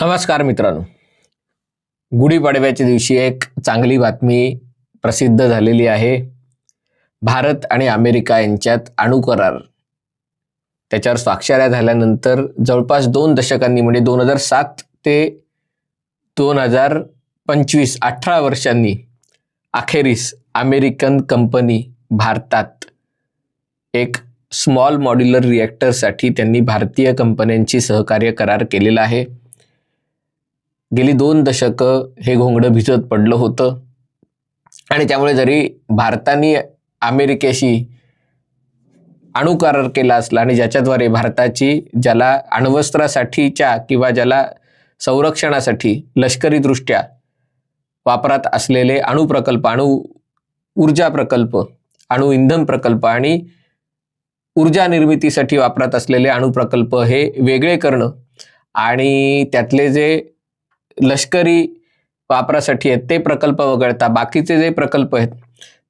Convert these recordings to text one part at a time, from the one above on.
नमस्कार मित्रांनो. गुढीपाडव्याच्या दिवशी एक चांगली बातमी प्रसिद्ध झालेली आहे. भारत आणि अमेरिका यांच्यात अणुकरार त्याच्यावर स्वाक्षऱ्या झाल्यानंतर जवळपास दोन दशकांनी म्हणजे दोन हजार सात ते दोन हजार पंचवीस अठरा वर्षांनी अखेरीस अमेरिकन कंपनी भारतात एक स्मॉल मॉड्युलर रिॲक्टरसाठी त्यांनी भारतीय कंपन्यांची सहकार्य करार केलेला आहे. गेली दोन दशकं हे घोंगडं भिजत पडलं होतं. आणि त्यामुळे जरी भारताने अमेरिकेशी अणुकरार केला असला आणि ज्याच्याद्वारे भारताची ज्याला अण्वस्त्रासाठीच्या किंवा ज्याला संरक्षणासाठी लष्करीदृष्ट्या वापरात असलेले अणुप्रकल्प अणु ऊर्जा प्रकल्प अणु इंधन प्रकल्प आणि ऊर्जा निर्मितीसाठी वापरात असलेले अणुप्रकल्प हे वेगळे करणं आणि त्यातले जे लष्करी वापरासाठी आहेत ते प्रकल्प वगळता बाकीचे जे प्रकल्प आहेत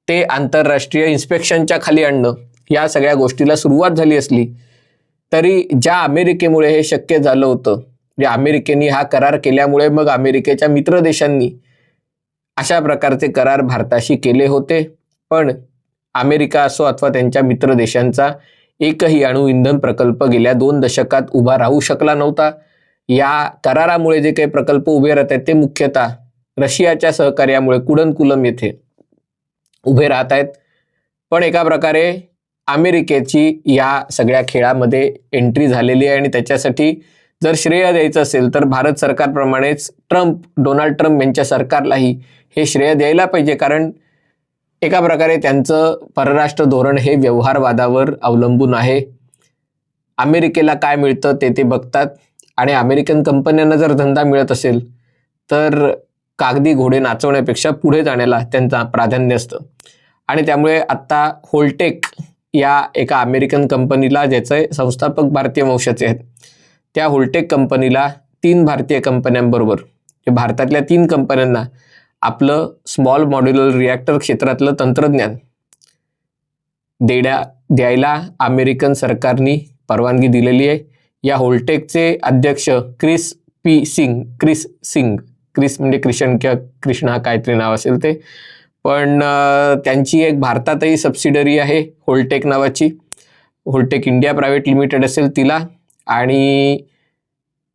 ते आंतरराष्ट्रीय इन्स्पेक्शनच्या खाली आणणं या सगळ्या गोष्टीला सुरुवात झाली असली तरी ज्या अमेरिकेमुळे हे शक्य झालं होतं जे अमेरिकेने हा करार केल्यामुळे मग अमेरिकेच्या मित्र देशांनी अशा प्रकारचे करार भारताशी केले होते. पण अमेरिका असो अथवा त्यांच्या मित्र देशांचा एकही अणु इंधन प्रकल्प गेल्या दोन दशकात उभा राहू शकला नव्हता. या करारामुळे जे काही प्रकल्प उभे राहत आहेत ते मुख्यतः रशियाच्या सहकार्यामुळे कुडनकुलम येथे उभे राहत आहेत. पण एका प्रकारे अमेरिकेची या सगळ्या खेळामध्ये एंट्री झालेली आहे आणि त्याच्यासाठी जर श्रेय द्यायचं असेल तर भारत सरकारप्रमाणेच ट्रम्प डोनाल्ड ट्रम्प यांच्या सरकारलाही हे श्रेय द्यायला पाहिजे. कारण एका प्रकारे त्यांचं परराष्ट्र धोरण हे व्यवहारवादावर अवलंबून आहे. अमेरिकेला काय मिळतं ते ते बघतात. आणि अमेरिकन कंपन्यांना जर धंदा मिळत असेल तर कागदी घोडे नाचवण्यापेक्षा पुढे जाण्याला त्यांचा प्राधान्य असतं. आणि त्यामुळे आत्ता होल्टेक या एका अमेरिकन कंपनीला ज्याचे संस्थापक भारतीय वंशाचे आहेत त्या होल्टेक कंपनीला तीन भारतीय कंपन्यांबरोबर भारतातल्या तीन कंपन्यांना आपलं स्मॉल मॉड्युलर रिॲक्टर क्षेत्रातलं तंत्रज्ञान देण्या द्यायला अमेरिकन सरकारनी परवानगी दिलेली आहे. या होलटेकचे अध्यक्ष Chris P Singh Chris Singh Chris म्हणजे क्रिशन किंवा कृष्णा हा काहीतरी नाव असेल ते. पण त्यांची एक भारतातही सबसिडरी आहे होल्टेक नावाची. होलटेक इंडिया प्रायव्हेट लिमिटेड असेल तिला. आणि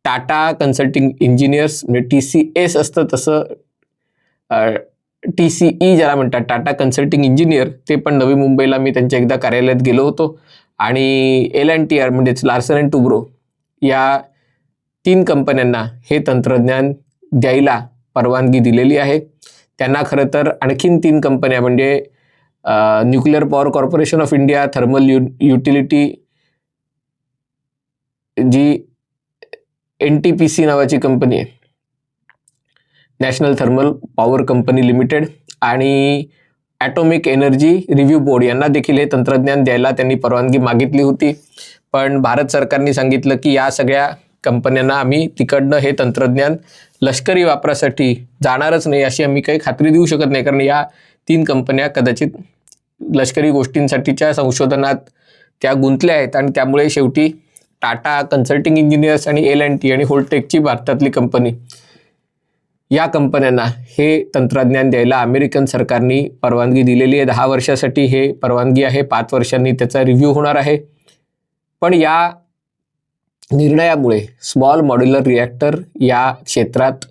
टाटा कन्सल्टिंग इंजिनियर्स म्हणजे टी सी एस असतं तसं टी सी ई ज्याला म्हणतात टाटा कन्सल्टिंग इंजिनियर ते पण नवी मुंबईला मी त्यांच्या एकदा कार्यालयात गेलो होतो. आणि एल अँड टी आर म्हणजेच लार्सन अँड टुब्रो या तीन कंपन्यांना हे तंत्रज्ञान द्यायला परवानगी दिलेली आहे. त्यांना खरं तर आणखीन तीन कंपन्या म्हणजे nuclear power corporation of India thermal U utility G N T P C नावाची कंपनी आहे. National thermal power company limited आणि ॲटॉमिक एनर्जी रिव्ह्यू बोर्ड यांना देखील हे तंत्रज्ञान द्यायला त्यांनी परवानगी मागितली होती. पण भारत सरकारने सांगितलं की या सगळ्या कंपन्यांना आम्ही तिकडनं हे तंत्रज्ञान लष्करी वापरासाठी जाणारच नाही अशी आम्ही काही खात्री देऊ शकत नाही. कारण या तीन कंपन्या कदाचित लष्करी गोष्टींसाठीच्या संशोधनात त्या गुंतल्या आहेत आणि त्यामुळे शेवटी टाटा कन्सल्टिंग इंजिनियर्स आणि एल अँड टी आणि होलटेकची भारतातली कंपनी. या कंपन्यांना हे तंत्रज्ञान द्यायला अमेरिकन सरकारने परवानगी दिलेली आहे. दहा वर्षासाठी हे परवानगी आहे. पाच वर्षांनी त्याचा रिव्ह्यू होणार आहे. पण या निर्णयामुळे स्मॉल मॉड्युलर रिॲक्टर या क्षेत्रात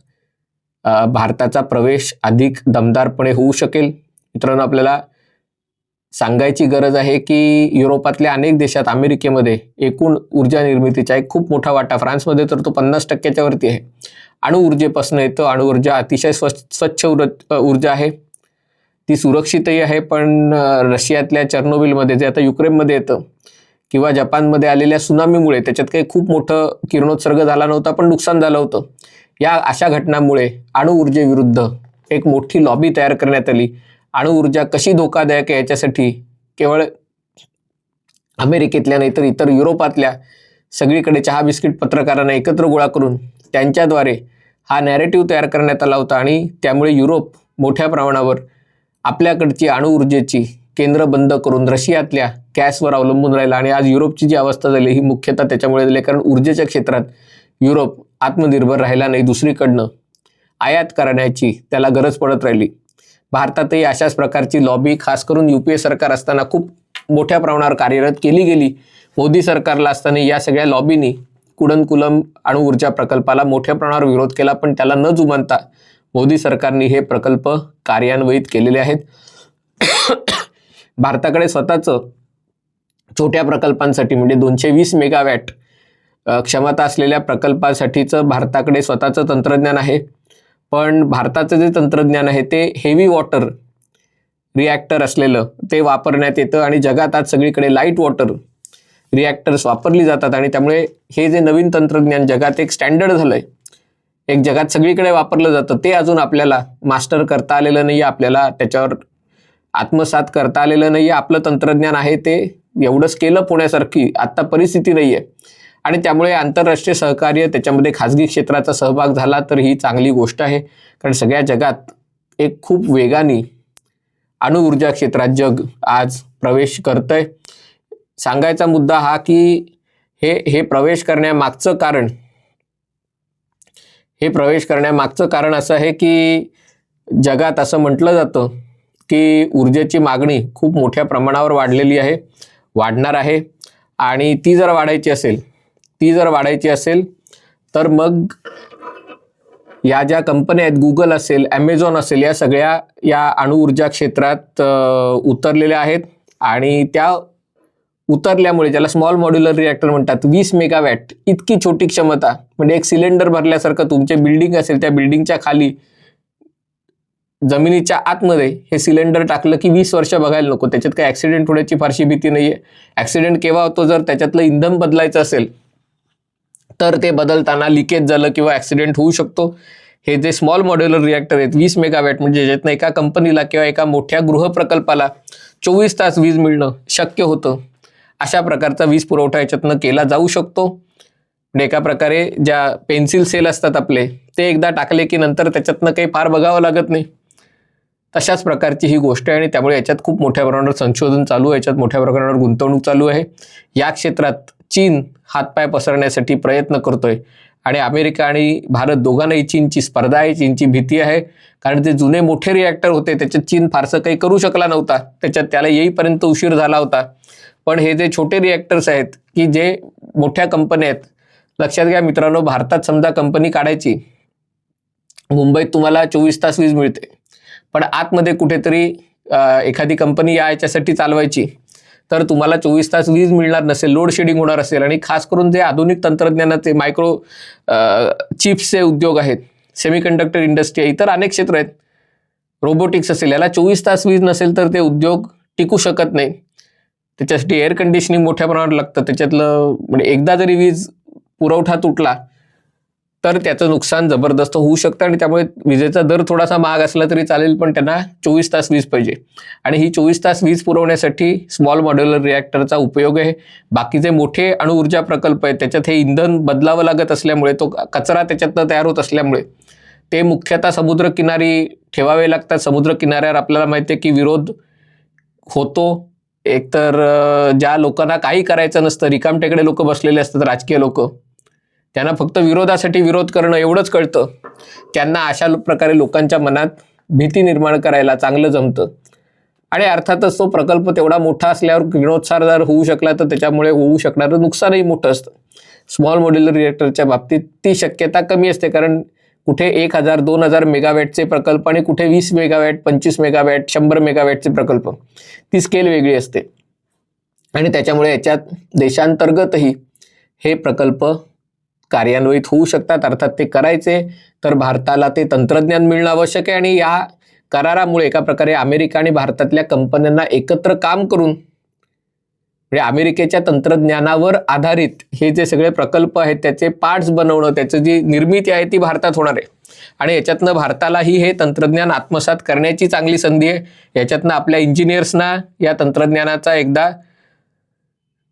भारताचा प्रवेश अधिक दमदारपणे होऊ शकेल. मित्रांनो आपल्याला सांगायची गरज आहे की युरोपातल्या अनेक देशात अमेरिकेमध्ये एकूण ऊर्जा निर्मितीचा एक खूप मोठा वाटा फ्रान्समध्ये तर तो पन्नास टक्क्याच्या वरती आहे. अणुऊर्जेपासून येतं अणुऊर्जा अतिशय स्वच्छ स्वच्छ उर ऊर्जा आहे. ती सुरक्षितही आहे पण रशियातल्या चर्नोबिलमध्ये जे आता युक्रेनमध्ये येतं किंवा जपानमध्ये आलेल्या सुनामीमुळे त्याच्यात काही खूप मोठं किरणोत्सर्ग झाला नव्हता पण नुकसान झालं होतं. या अशा घटनांमुळे अणुऊर्जेविरुद्ध एक मोठी लॉबी तयार करण्यात आली. अणुऊर्जा कशी धोकादायक आहे याच्यासाठी? केवळ अमेरिकेतल्या नाही तर इतर युरोपातल्या सगळीकडे चहा बिस्किट पत्रकारांना एकत्र गोळा करून त्यांच्याद्वारे हा नॅरेटिव्ह तयार करण्यात आला होता आणि त्यामुळे युरोप मोठ्या प्रमाणावर आपल्याकडची अणुऊर्जेची केंद्र बंद करून रशियातल्या गॅसवर अवलंबून राहिला आणि आज युरोपची जी अवस्था झाली ही मुख्यतः त्याच्यामुळे झाली कारण ऊर्जेच्या क्षेत्रात युरोप आत्मनिर्भर राहिला नाही दुसरीकडनं आयात करण्याची त्याला गरज पडत राहिली. भारतातही अशाच प्रकारची लॉबी खास करून यू पी ए सरकार असताना खूप मोठ्या प्रमाणावर कार्यरत केली गेली. मोदी सरकारला असताना या सगळ्या लॉबीनी कुडनकुलम अणुऊर्जा प्रकल्पाला मोठ्या प्रमाणावर विरोध केला पण त्याला न जुमानता मोदी सरकारने हे प्रकल्प कार्यान्वित केलेले आहेत. भारताकडे स्वतःचं छोट्या प्रकल्पांसाठी म्हणजे दोनशे वीस मेगावॅट क्षमता असलेल्या प्रकल्पासाठीचं भारताकडे स्वतःचं तंत्रज्ञान आहे. पण भारताचं जे तंत्रज्ञान आहे ते हेवी वॉटर रिॲक्टर असलेलं ते वापरण्यात येतं आणि जगात आज सगळीकडे लाइट वॉटर रिॲक्टर्स वापरली जातात आणि त्यामुळे हे जे नवीन तंत्रज्ञान जगात एक स्टँडर्ड झालं आहे एक जगात सगळीकडे वापरलं जातं ते अजून आपल्याला मास्टर करता आलेलं नाही आहे आपल्याला त्याच्यावर आत्मसात करता आलेलं नाही आहे आपलं तंत्रज्ञान आहे ते एवढंच केलं होण्यासारखी आत्ता परिस्थिती नाही आहे आणि त्यामुळे आंतरराष्ट्रीय सहकार्य त्याच्यामध्ये खाजगी क्षेत्राचा सहभाग झाला तर ही चांगली गोष्ट आहे. कारण सगळ्या जगात एक खूप वेगाने अणुऊर्जा क्षेत्रात जग आज प्रवेश करतंय. सांगायचा मुद्दा हा की हे हे प्रवेश करण्यामागचं कारण हे प्रवेश करण्यामागचं कारण असं आहे की जगात असं म्हटलं जातं की ऊर्जेची मागणी खूप मोठ्या प्रमाणावर वाढलेली आहे वाढणार आहे. आणि ती जर वाढायची असेल ती जर वाढायची असेल तर मग या ज्या कंपन्या आहेत गुगल असेल ॲमेझॉन असेल या सगळ्या या अणुऊर्जा क्षेत्रात उतरलेल्या आहेत. आणि त्या उतरल्यामुळे ज्याला स्मॉल मॉड्युलर रिॲक्टर म्हणतात वीस मेगावॅट इतकी छोटी क्षमता म्हणजे एक सिलेंडर भरल्यासारखं तुमचे बिल्डिंग असेल त्या बिल्डिंगच्या खाली जमिनीच्या आतमध्ये हे सिलेंडर टाकलं की वीस वर्ष बघायला नको. त्याच्यात काही ॲक्सिडेंट होण्याची फारशी भीती नाही आहे ॲक्सिडेंट केव्हा होतो? जर त्याच्यातलं इंधन बदलायचं असेल तर ते बदलताना लिकेज झालं किंवा ॲक्सिडेंट होऊ शकतो. हे जे स्मॉल मॉड्युलर रिॲक्टर आहेत वीस मेगावॅट म्हणजे ज्याच्यातनं एका कंपनीला किंवा एका मोठ्या गृहप्रकल्पाला चोवीस तास वीज मिळणं शक्य होतं. अशा प्रकारचा वीज पुरवठा याच्यातनं केला जाऊ शकतो. एका प्रकारे ज्या पेन्सिल सेल असतात आपले ते एकदा टाकले की नंतर त्याच्यातनं काही फार बघावं लागत नाही. तशाच प्रकारची ही गोष्ट आहे आणि त्यामुळे याच्यात खूप मोठ्या प्रमाणावर संशोधन चालू आहे याच्यात मोठ्या प्रमाणावर गुंतवणूक चालू आहे. या क्षेत्रात चीन हातपाय पसरण्यासाठी प्रयत्न करतोय. आणि अमेरिका आणि भारत दोघांनाही चीनची स्पर्धा आहे चीनची भीती आहे. कारण ते जुने मोठे रिॲक्टर होते त्याच्यात चीन फारसं काही करू शकला नव्हता. त्याच्यात त्याला येईपर्यंत उशीर झाला होता. पण हे जे छोटे रिॲक्टर्स आहेत की जे मोठ्या कंपन्या आहेत लक्षात घ्या मित्रांनो भारतात समजा कंपनी काढायची मुंबईत तुम्हाला चोवीस तास वीज मिळते. पण आतमध्ये कुठेतरी एखादी कंपनी या याच्यासाठी चालवायची. तर तुम्हाला चोवीस तास वीज मिळणार नसेल लोड शेडिंग होणार असेल आणि खास करून जे आधुनिक तंत्रज्ञानाचे मायक्रो चिप्सचे उद्योग आहेत सेमीकंडक्टर इंडस्ट्री आहे इतर अनेक क्षेत्र आहेत. रोबोटिक्स असेल याला चोवीस तास वीज नसेल तर ते उद्योग टिकू शकत नाही. त्याच्यासाठी एअर कंडिशनिंग मोठ्या प्रमाणात लागतं. त्याच्यातलं म्हणजे एकदा जरी वीज पुरवठा तुटला तर त्याचं नुकसान जबरदस्त होऊ शकतं आणि त्यामुळे विजेचा दर थोडासा महाग असला तरी चालेल पण त्यांना चोवीस तास वीज पाहिजे. आणि ही चोवीस तास वीज पुरवण्यासाठी स्मॉल मॉड्युलर रिॲक्टरचा उपयोग आहे. बाकीचे मोठे अणुऊर्जा प्रकल्प आहेत त्याच्यात हे इंधन बदलावं लागत असल्यामुळे तो कचरा त्याच्यातनं तयार होत असल्यामुळे ते मुख्यतः समुद्रकिनारी ठेवावे लागतात. समुद्रकिनाऱ्यावर आपल्याला माहिती आहे की विरोध होतो. एकतर ज्या लोकांना काही करायचं नसतं रिकामटेकडे लोक बसलेले असतात राजकीय लोक त्यांना फक्त विरोधासाठी विरोध करणं एवढंच कळतं. त्यांना अशा प्रकारे लोकांच्या मनात भीती निर्माण करायला चांगलं जमतं. आणि अर्थातच तो प्रकल्प तेवढा मोठा असल्यावर किरणोत्सार जर होऊ शकला तर त्याच्यामुळे होऊ शकणारं नुकसानही मोठं असतं. स्मॉल मॉड्युलर रिएक्टरच्या बाबतीत ती शक्यता कमी असते कारण कुठे एक हजार दोन हजार मेगावॅटचे प्रकल्प आणि कुठे वीस मेगावॅट पंचवीस मेगावॅट शंभर मेगावॅटचे प्रकल्प. ती स्केल वेगळी असते. आणि त्याच्यामुळे याच्यात देशांतर्गतही हे प्रकल्प कार्यान्वित होऊ शकतात अर्थात ते करायचे तर भारताला ते तंत्रज्ञान मिळणं आवश्यक आहे. आणि या करारामुळे एका प्रकारे अमेरिका आणि भारतातल्या कंपन्यांना एकत्र काम करून म्हणजे अमेरिकेच्या तंत्रज्ञानावर आधारित हे जे सगळे प्रकल्प आहेत त्याचे पार्ट्स बनवणं त्याचं जी निर्मिती आहे ती भारतात होणार आहे. आणि याच्यातनं भारतालाही हे तंत्रज्ञान आत्मसात करण्याची चांगली संधी आहे. याच्यातनं आपल्या इंजिनियर्सना या तंत्रज्ञानाचा एकदा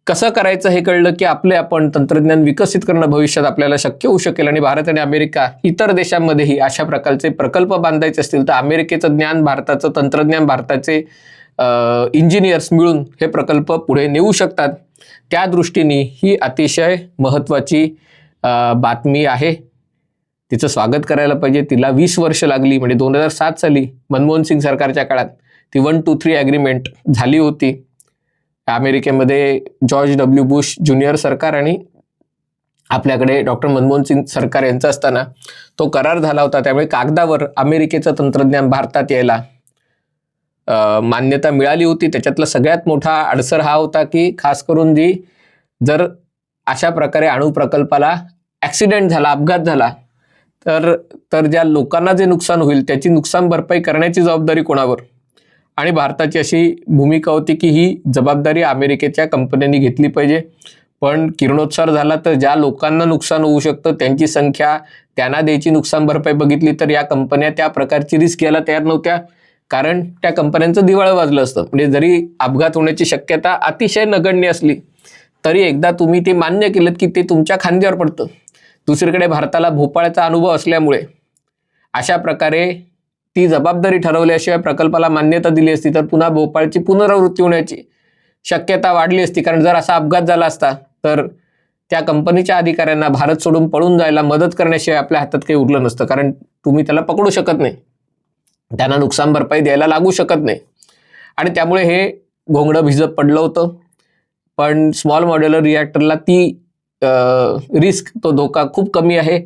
कसं करायचं हे कळलं की आपले आपण तंत्रज्ञान विकसित करणं भविष्यात आपल्याला शक्य होऊ शकेल आणि भारत आणि अमेरिका इतर देशांमध्येही अशा प्रकारचे प्रकल्प बांधायचे असतील तर अमेरिकेचं ज्ञान भारताचं तंत्रज्ञान भारताचे इंजिनियर्स मिळून हे प्रकल्प पुढे नेऊ शकतात. त्या दृष्टीने ही अतिशय महत्त्वाची बातमी आहे. तिचं स्वागत करायला पाहिजे. तिला वीस वर्ष लागली म्हणजे दोन हजार सात साली मनमोहन सिंग सरकारच्या काळात ती वन टू थ्री ॲग्रीमेंट झाली होती. अमेरिकेमध्ये जॉर्ज डब्ल्यू बुश ज्युनियर सरकार आणि आपल्याकडे डॉक्टर मनमोहन सिंग सरकार यांचा असताना तो करार झाला होता. त्यामुळे कागदावर अमेरिकेचं तंत्रज्ञान भारतात यायला मान्यता मिळाली होती. त्याच्यातला सगळ्यात मोठा अडसर हा होता की खास करून जी जर अशा प्रकारे अणु प्रकल्पाला ॲक्सिडेंट झाला अपघात झाला तर तर ज्या लोकांना जे नुकसान होईल त्याची नुकसान भरपाई करण्याची जबाबदारी कोणावर? आणि भारताची अशी भूमिका होती की ही जबाबदारी अमेरिकेच्या कंपन्यांनी घेतली पाहिजे. पण किरणोत्सार झाला तर ज्या लोकांना नुकसान होऊ शकतं त्यांची संख्या त्यांना द्यायची नुकसान भरपाई बघितली तर या कंपन्या त्या प्रकारची रिस्क घ्यायला तयार नव्हत्या. कारण त्या कंपन्यांचं दिवाळं वाजलं असतं. म्हणजे जरी अपघात होण्याची शक्यता अतिशय नगण्य असली तरी एकदा तुम्ही ते मान्य केलं की ते तुमच्या खांद्यावर पडतं. दुसरीकडे भारताला भोपाळचा अनुभव असल्यामुळे अशा प्रकारे ती जबाबदारी ठरवल्याशिवाय प्रकल्पाला मान्यता दिली असती तर पुन्हा भोपाळची पुनरावृत्ती होण्याची शक्यता वाढली असती. कारण जर असा अपघात झाला असता तर त्या कंपनीच्या अधिकाऱ्यांना भारत सोडून पळून जायला मदत करण्याशिवाय आपल्या हातात काही उरलं नसतं. कारण तुम्ही त्याला पकडू शकत नाही. त्यांना नुकसान भरपाई द्यायला लागू शकत नाही. आणि त्यामुळे हे घोंगडं भिजत पडलं होतं. पण स्मॉल मॉड्युलर रिॲक्टरला ती रिस्क तो धोका खूप कमी आहे.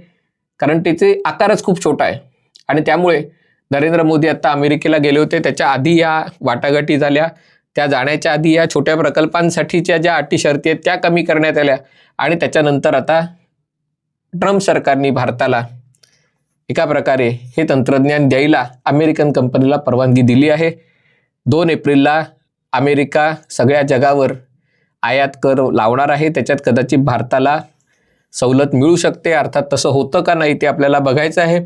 कारण त्याचे आकारच खूप छोटा आहे. आणि त्यामुळे नरेंद्र मोदी आता अमेरिकेला गेले होते. त्याच्या आधी या वाटाघाटी झाल्या. त्या जाण्याच्या आधी या छोट्या प्रकल्पांसाठीच्या ज्या अटी शर्ती आहेत त्या कमी करण्यात आल्या. आणि त्याच्यानंतर आता ट्रम्प सरकारने भारताला एका प्रकारे हे तंत्रज्ञान द्यायला अमेरिकन कंपनीला परवानगी दिली आहे. दोन एप्रिलला अमेरिका सगळ्या जगावर आयात कर लावणार आहे. त्याच्यात कदाचित भारताला सवलत मिळू शकते. अर्थात तसं होतं का नाही ते आपल्याला बघायचं आहे.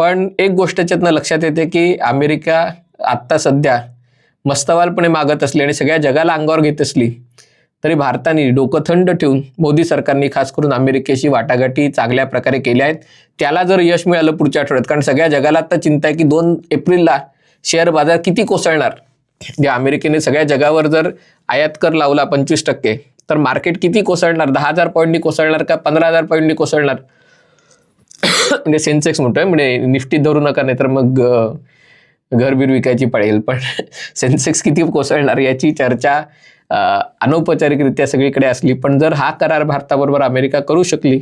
पण एक गोष्ट त्याच्यातनं लक्षात येते की अमेरिका आत्ता सध्या मस्तवालपणे मागत असली आणि सगळ्या जगाला अंगावर घेत असली तरी भारताने डोकं थंड ठेवून मोदी सरकारने खास करून अमेरिकेशी वाटाघाटी चांगल्या प्रकारे केल्या आहेत. त्याला जर यश मिळालं पुढच्या आठवड्यात कारण सगळ्या जगाला आता चिंता आहे की दोन एप्रिलला शेअर बाजार किती कोसळणार? जे अमेरिकेने सगळ्या जगावर जर आयात कर लावला पंचवीस टक्के तर मार्केट किती कोसळणार? दहा हजार पॉईंटनी कोसळणार का पंधरा हजार पॉईंटनी कोसळणार? म्हणजे सेन्सेक्स म्हणतोय म्हणजे निफ्टीत धरू नका नाहीतर मग घर बीर विकायची पडेल पण सेन्सेक्स किती कोसळणार याची चर्चा अनौपचारिकरित्या सगळीकडे असली. पण जर हा करार भारताबरोबर अमेरिका करू शकली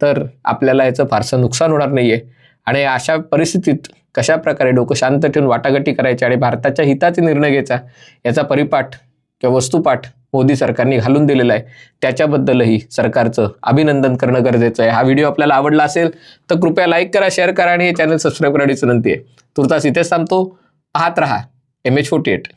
तर आपल्याला याचं फारसं नुकसान होणार नाही आहे आणि अशा परिस्थितीत कशा प्रकारे डोकं शांत ठेवून वाटाघाटी करायची आणि भारताच्या हिताचे निर्णय घ्यायचा याचा परिपाठ किंवा वस्तुपाठ मोदी सरकारने घालून दिलेला आहे. त्याच्याबद्दलही सरकारचं अभिनंदन करणं गरजेचं आहे. हा व्हिडिओ आपल्याला आवडला असेल तर कृपया लाईक करा शेअर करा आणि हे चॅनल सबस्क्राईब करण्याची विनंती आहे. तुर्तास इथेच थांबतो. पाहत रहा. M H forty eight